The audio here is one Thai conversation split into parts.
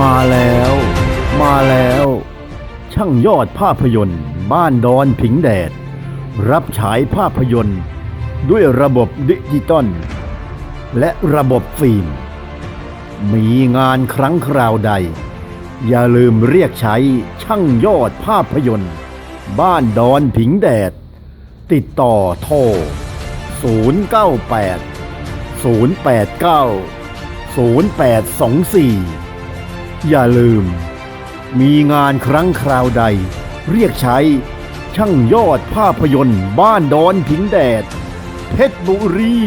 มาแล้ว มาแล้ว ช่างยอดภาพยนตร์ บ้านดอนผิงแดด รับฉายภาพยนตร์ ด้วยระบบดิจิตอลและระบบฟิล์ม มีงานครั้งคราวใด อย่าลืมเรียกใช้ช่างยอดภาพยนตร์ บ้านดอนผิงแดด ติดต่อโทร 098 089 0824 อย่าลืม มีงานครั้งคราวใด เรียกใช้ช่างยอดภาพยนตร์บ้านดอนผิงแดด เพชรบุรี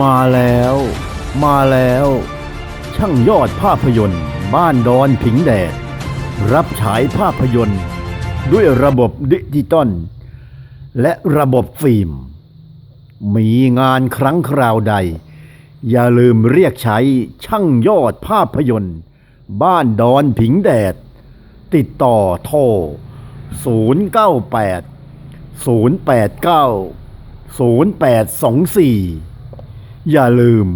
มาแล้ว มาแล้ว ช่างยอดภาพยนตร์ บ้านดอนผิงแดด รับฉายภาพยนตร์ ด้วยระบบดิจิตอลและระบบฟิล์ม มีงานครั้งคราวใด อย่าลืมเรียกใช้ช่างยอดภาพยนตร์ บ้านดอนผิงแดด ติดต่อโทร 098 089 0824 อย่าลืม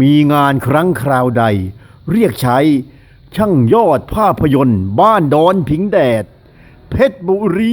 มีงานครั้งคราวใด เรียกใช้ช่างยอดภาพยนตร์ บ้านดอนผิงแดด เพชรบุรี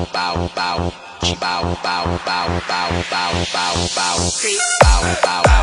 Bow, bow, bow. Bow, bow, bow, bow, bow, bow, bow. Bow, bow, bow.